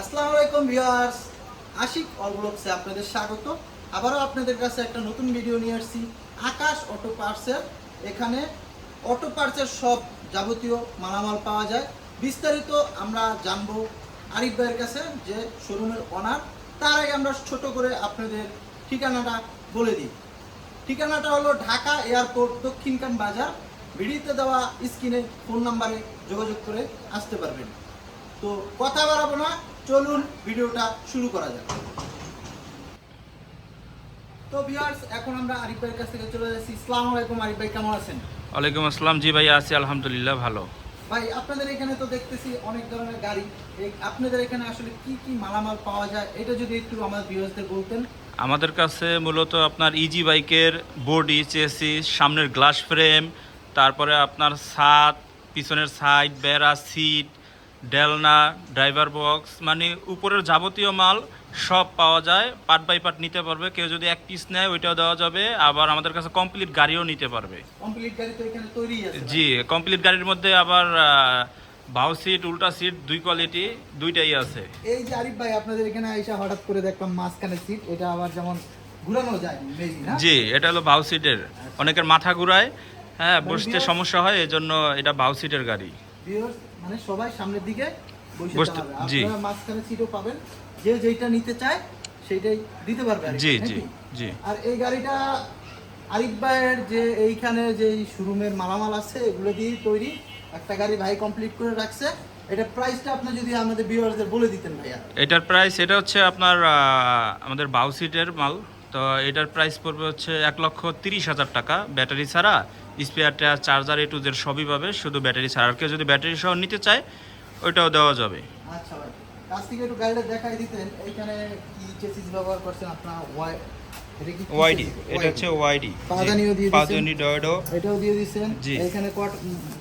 আসসালামু আলাইকুম viewers, Ashiq all ব্লগসে আপনাদের স্বাগত। আবারও আপনাদের কাছে একটা নতুন ভিডিও নিয়ে আসছি। আকাশ অটো পার্টসের এখানে অটো পার্টসের সব যাবতীয় মালামাল পাওয়া যায়। বিস্তারিত আমরা জানব আরিফ ভাইয়ের কাছে যে শোরুমের অনার তার আগে আমরা ছোট করে আপনাদের ঠিকানাটা বলে দিই। ঠিকানাটা হলো ঢাকা এয়ারপোর্ট দক্ষিণকান বাজার। ভিডিওতে দেওয়া স্ক্রিনে ফোন নাম্বারে যোগাযোগ করে আসতে পারবেন। তো কথা বাড়াবো না চলুন ভিডিওটা শুরু করা যাক। তো ভিউয়ার্স এখন আমরা আরিফ ভাইয়ের কাছ থেকে চলে যাচ্ছি। ইসলাম আলাইকুম আরিফ ভাই কেমন আছেন? ওয়ালাইকুম আসসালাম। জি ভাই আছি আলহামদুলিল্লাহ ভালো। ভাই আপনাদের এখানে তো দেখতেছি অনেক ধরনের গাড়ি। আপনাদের এখানে আসলে কি কি মালামাল পাওয়া যায়? এটা যদি একটু আমাদের ভিউয়ার্সদের বলতেন। আমাদের কাছে মূলত আপনার ইজি বাইকের বডি চেসিস সামনের গ্লাস ফ্রেম তারপরে আপনার ছাদ পিছনের সাইড বেড়া সিট ডেলনা ড্রাইভার বক্স মানে উপরের যাবতীয় মাল সব পাওয়া যায়। পার্ট বাই পার্ট নিতে পারবে। কেউ যদি এক পিস নেয় ওইটাও দেওয়া যাবে। আবার আমাদের কাছে কমপ্লিট গাড়িও নিতে পারবে। কমপ্লিট গাড়ি তো এখানে তৈরি আছে জি কমপ্লিট গাড়ির মধ্যে আবার বাউ সিট উল্টা সিট দুই কোয়ালিটি দুইটাই আছে। এই যে আরিফ ভাই আপনাদের এখানে আইসা হঠাৎ করে দেখলাম মাঝখানে সিট এটা আবার যেমন ঘুরানো যায় জি এটা হলো বাউ সিটের অনেকের মাথা ঘুরায় হ্যাঁ বসতে সমস্যা হয় এজন্য এটা বাউ সিটের গাড়ি। ভিউয়ার্স মানে সবাই সামনের দিকে বসতে- আপনারা মাঝখানে সিটও পাবেন। যে যেটা নিতে চায় দিতে পারবে জি জি জি। আর এই গাড়িটা আরিফ ভাইয়ের যে এইখানে যে শোরুমের মালামাল আছে এগুলো দিয়েই তৈরি। একটা গাড়ি ভাই কমপ্লিট করে রাখছে। এটা প্রাইসটা আপনি যদি আমাদের ভিউয়ার্সদের বলে দিতেন ভাইয়া। এটার প্রাইস এটা হচ্ছে আপনার আমাদের বাউ সিটের মাল। তো এটার প্রাইস পড়বে হচ্ছে এক লক্ষ তিরিশ হাজার টাকা। ব্যাটারি ছাড়া spare tyre charger A to Z সবই পাবে শুধু ব্যাটারি ছাড়া। আর কেউ যদি ব্যাটারি সহ নিতে চায় ওইটাও দেওয়া যাবে। আচ্ছা ভাই কাছ থেকে একটু গাড়িটা দেখাই দিতেন এইখানে কি চেসিস ব্যবহার করছেন আপনার? ওয়াই এটা ওয়াইডি এটা হচ্ছে ওয়াইডি পাদানিও দিয়ে দিছেন। পাদানি ডয়ডো। এটাও দিয়ে দিচ্ছেন? জি। এখানে কট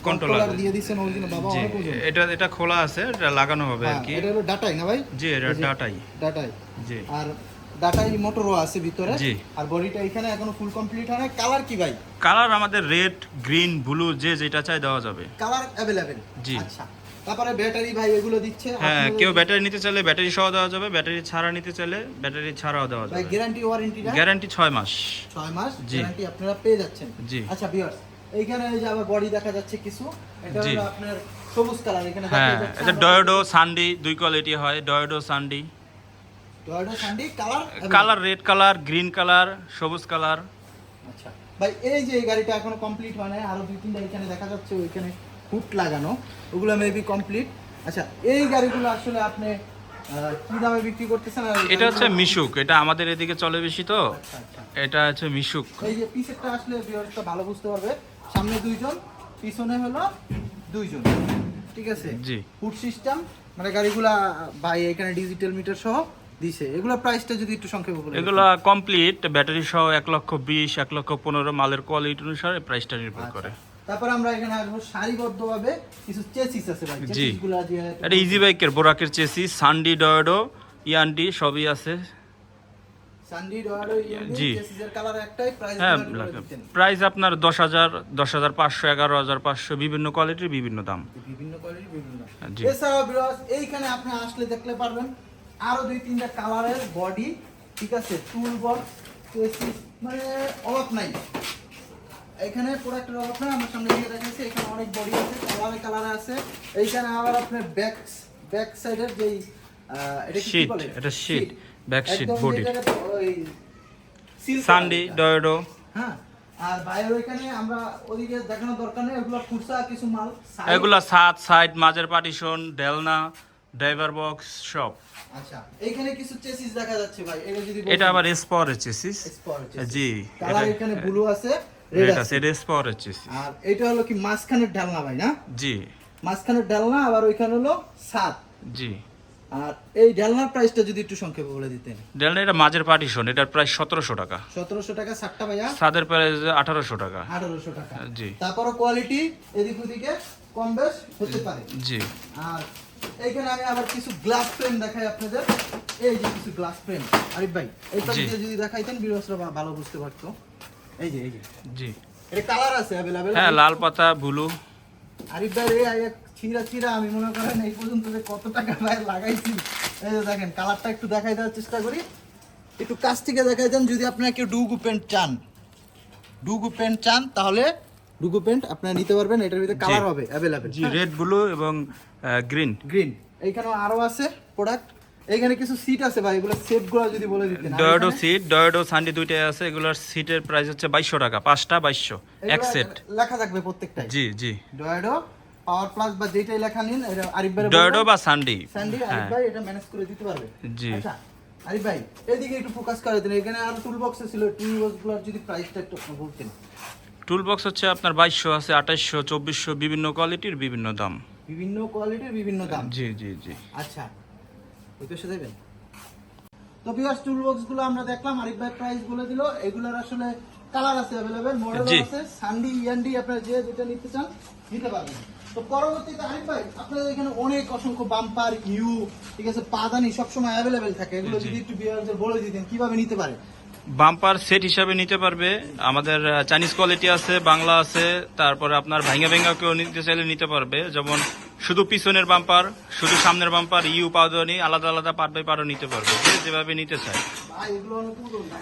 কন্ট্রোলার দিয়ে দিচ্ছেন অরিজিনাল বাবা অনেক ওজন এটা এটা খোলা আছে এটা লাগানো হবে আর হ্যাঁ, কি। এটা হলো ডাটাই না ভাই? জি এটা ডাটাই। ডাটাই। জি। আর ডাটাই মোটরও আছে ভিতরে। জি। আর বডিটা এখানে এখনও ফুল কমপ্লিট হয় না কালার কি ভাই? কালার আমাদের রেড গ্রিন ব্লু যে যেটা চাই দেওয়া যাবে। কালার অ্যাভেলেবেল জি। আচ্ছা। তারপরে ব্যাটারি ভাই এগুলো দিচ্ছে। হ্যাঁ কেউ ব্যাটারি নিতে চাইলে ব্যাটারি সহ দেওয়া যাবে। ব্যাটারি ছাড়া নিতে চাইলে ব্যাটারি ছাড়াও দেওয়া যাবে। গ্যারান্টি ওয়ারেন্টিটা গ্যারান্টি ছয় মাস। ছয় মাস? গ্যারান্টি আপনারা পেয়ে যাচ্ছেন। জি। আচ্ছা ভিউয়ার্স এইখানে এই যে আবার বডি দেখা যাচ্ছে কিছু এটা। হলো আপনার সবুজ কালার এখানে হ্যাঁ দেখা যাচ্ছে এটা ডয়োডো সানডি দুই কোয়ালিটি হয়। ডয়োডো সানডি সান্ডি colour colour red colour green colour সবুজ কালার আচ্ছা। ভাই এই যে এই গাড়িটা এখনও কমপ্লিট হয় নাই আরও দুই তিনটা এখানে দেখা যাচ্ছে ওইখানে হুট লাগানো ওগুলো মেবি কমপ্লিট আচ্ছা এই গাড়িগুলো আসলে আপনি কি দামে বিক্রি করতেছেন এটা হচ্ছে মিশুক এটা আমাদের এদিকে চলে বেশি তো। আচ্ছা আচ্ছা। এটা হচ্ছে মিশুক। এই যে পিসেরটা আসলে ভিউয়ার্সটা ভালো বুঝতে পারবে সামনে দুইজন পিছনে হলো দুইজন ঠিক আছে? জি। ফুড সিস্টেম মানে গাড়িগুলা ভাই এখানে ডিজিটাল মিটার সহ দিছে। এগুলো প্রাইসটা যদি একটু সংক্ষেপে বলে এগুলা কমপ্লিট ব্যাটারি সহ এক লক্ষ বিশ এক লক্ষ পনেরো মালের কোয়ালিটি অনুসারে প্রাইসটা নির্ভর আচ্ছা। করে। তারপর আমরা এখানে আসব সারিবদ্ধভাবে কিছু চেসিস আছে ভাই। চেসিসগুলো যে এটা ইজি বাইকের বোরাকের চেসি সানডি ডয়োডো ইয়ান্ডি সবই আছে। জি। হ্যাঁ প্রাইস আপনার দশ হাজার দশ হাজার পাঁচশো এগারো হাজার পাঁচশো বিভিন্ন কোয়ালিটির বিভিন্ন দাম। বিভিন্ন কোয়ালিটির বিভিন্ন এছাড়াও এইখানে আপনি আসলে দেখতে পারবেন আরও দুই তিনটা কালারের বডি ঠিক আছে? টুল বক্স মানে অভাব নাই। এখানে প্রোডাক্টের অভাব নাই আমার সামনে দিয়ে দেখাচ্ছি এখানে অনেক বডি আছে কালারে কালারে আছে। এইখানে আবার আপনার ব্যাক ব্যাক সাইডের যেই এটা কি বলে? এটা সানডি ডয়োডো হ্যাঁ আর বাইরে ওইখানে আমরা ওদিকে দেখানোর দরকার নেই এগুলো খুরসা কিছু মাল এগুলা সাত সাইড মাঝের পার্টিশন ডেলনা ড্রাইভার বক্স সব আচ্ছা এইখানে কিছু চেসিস দেখা যাচ্ছে ভাই এটা যদি এটা আবার এসপাওয়ারের চেসিস জি কালার এখানে ব্লু আছে রেড আছে। এটা এসপাওয়ারের চেসিস আর এটা হলো কি মাঝখানের ঢালনা ভাই না? জি। মাঝখানের ঢালনা আবার ওইখানে হলো সাত জি। আর এই ঢালনার প্রাইসটা যদি একটু সংক্ষেপে বলে দিতেন। ডেলনা এটা মাঝের পার্টিশন এটার প্রায় সতেরোশো টাকা। সতেরোশো টাকা সাতটা ভাইয়া? সাদের প্রাইস আঠারোশো টাকা। আঠারোশো টাকা। জি। তারপরে কোয়ালিটি এদিক ওদিকে কম বেশ হতে পারে। জি। আর এইখানে আমি আবার কিছু গ্লাস ফ্রেম দেখাই আপনাদের। এই যে কিছু গ্লাস ফ্রেম আরিফ ভাই এইটা জি। দিয়ে যদি দেখাইতেন বিরসরা ভালো বুঝতে পারতো। এই যে এই যে। জি। এটা কালার আছে অ্যাভেলেবেল হ্যাঁ লাল পাতা ব্লু আরিফ ভাই এই আগে ছিঁড়া ছিঁড়া আমি মনে করেন এই পর্যন্ত যে কত টাকা ভাই লাগাইছি। এই যে দেখেন কালারটা একটু দেখাই দেওয়ার চেষ্টা করি। একটু কাছ থেকে দেখাই দেন যদি আপনারা কেউ ডুগু প্যান্ট চান। ডুগু প্যান্ট চান তাহলে ডুগু প্যান্ট আপনারা নিতে পারবেন এটার ভিতরে কালার হবে অ্যাভেলেবেল জি রেড ব্লু এবং গ্রিন গ্রিন এইখানেও আরও আছে প্রোডাক্ট এইখানে কিছু সিট আছে ভাই এগুলো সেটগুলো যদি বলে দিতেন। ডয়েডো সিট ডয়েডো সানডি দুইটাই আছে এগুলোর সিটের প্রাইস হচ্ছে বাইশশো টাকা পাঁচটা বাইশশো এক সেট লেখা থাকবে প্রত্যেকটাই। জি জি। ডয়েডো পাওয়ার প্লাস বা যেটাই লেখা নিন এটা আরিফ ভাই ডয়েডো বা সানডি স্যান্ডি আরিফ হ্যাঁ। ভাই এটা ম্যানেজ করে দিতে পারবে। জি। আচ্ছা আরিফ ভাই এদিকে একটু ফোকাস করে দিন। এখানে আরও টুল বক্স ছিল টুল বক্সগুলোর যদি প্রাইসটা একটু বলতেন। টুল বক্স হচ্ছে আপনার বাইশশো আছে আঠাশশো চব্বিশশো বিভিন্ন কোয়ালিটির বিভিন্ন দাম বিভিন্ন কোয়ালিটির বিভিন্ন দাম জি জি জি আচ্ছা ওই পাশে দেবেন তো ভিউয়ার্স টুল বক্স গুলো আমরা দেখলাম আরিফ ভাই প্রাইস বলে দিল এগুলোর আসলে কালার আছে अवेलेबल মডেল জি। আছে সানডি ইয়ান্ডি আপনারা যে যেটা নিতে চান নিতে পারবেন তো পরবর্তীতে আরিফ ভাই আপনাদের এখানে অনেক অসংখ্য বাম্পার ইউ ঠিক আছে পাদানি সবসময় অ্যাভেলেবেল থাকে এগুলো জি। যদি একটু ভিউয়ারদের বলে দিতেন কিভাবে নিতে পারে বাম্পার সেট হিসাবে নিতে পারবে। আমাদের চাইনিজ কোয়ালিটি আছে, বাংলা আছে, তারপরে আপনার ভাঙ্গা ভেঙ্গা কেউ নিতে চাইলে নিতে পারবে। যেমন শুধু পিছনের বাম্পার, শুধু সামনের বাম্পার ইউ পাউদানি আলাদা আলাদা পার্ট বাই পার্টও নিতে পারবে যেভাবে নিতে চায়।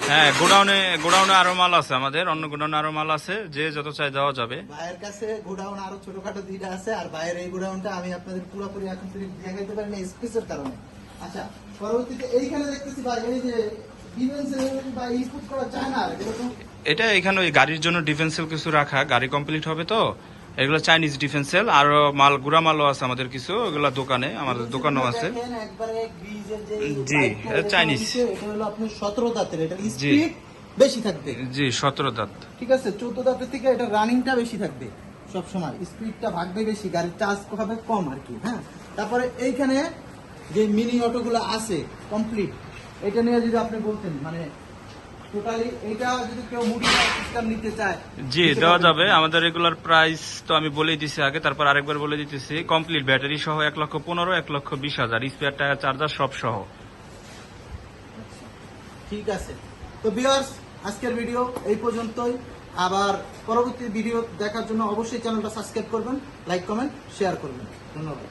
হ্যাঁ গোডাউনে গোডাউনে আরও মাল আছে আমাদের, অন্য গোডাউনে আরও মাল আছে, যে যত চাই দেওয়া যাবে। ভাইয়ের কাছে গোডাউন আরও ছোটখাটো দুইটা আছে, আর ভাইয়ের এই গোডাউনটা আমি আপনাদের পুরোপুরি এখন দেখাইতে পারি না স্পেসের কারণে। আচ্ছা পরবর্তীতে এইখানে দেখতেছি ভাই এই যে এগুলো এটা এখানে ওই গাড়ির জন্য ডিফেন্সিভ কিছু রাখা গাড়ি কমপ্লিট হবে তো? এগুলো চাইনিজ ডিফেন্সেল আর মাল গুড়া মালও আছে আমাদের কিছু ওগুলো দোকানে আমাদের দোকানও আছে। জি, চাইনিজ। সতেরো দাঁতের এটা জি। বেশি থাকবে। জি সতেরো দাঁত। ঠিক আছে চোদ্দ দাঁতের থেকে এটা রানিংটা বেশি থাকবে সব সময় স্পিডটা ভাগবে বেশি গাড়ির চার্জ হবে কম আর কি হ্যাঁ? তারপরে এইখানে যে মিনি অটোগুলো আছে কমপ্লিট এটা নিয়ে যদি আপনি বলতেন মানে টোটালি এটা যদি কেউ সিস্টেম নিতে চায় জি দেওয়া যাবে। আমাদের রেগুলার প্রাইস তো আমি দিছি আগে তারপর আরেকবার বলে দিতেছি। কমপ্লিট ব্যাটারি সহ এক লক্ষ পনেরো এক লক্ষ বিশ হাজার। স্পেয়ার টায়ার চার্জার সব সহ। ঠিক আছে। তো ভিউয়ার্স আজকের ভিডিও এই পর্যন্তই। আবার পরবর্তী ভিডিও দেখার জন্য অবশ্যই চ্যানেলটা সাবস্ক্রাইব করবেন লাইক কমেন্ট শেয়ার করবেন। ধন্যবাদ।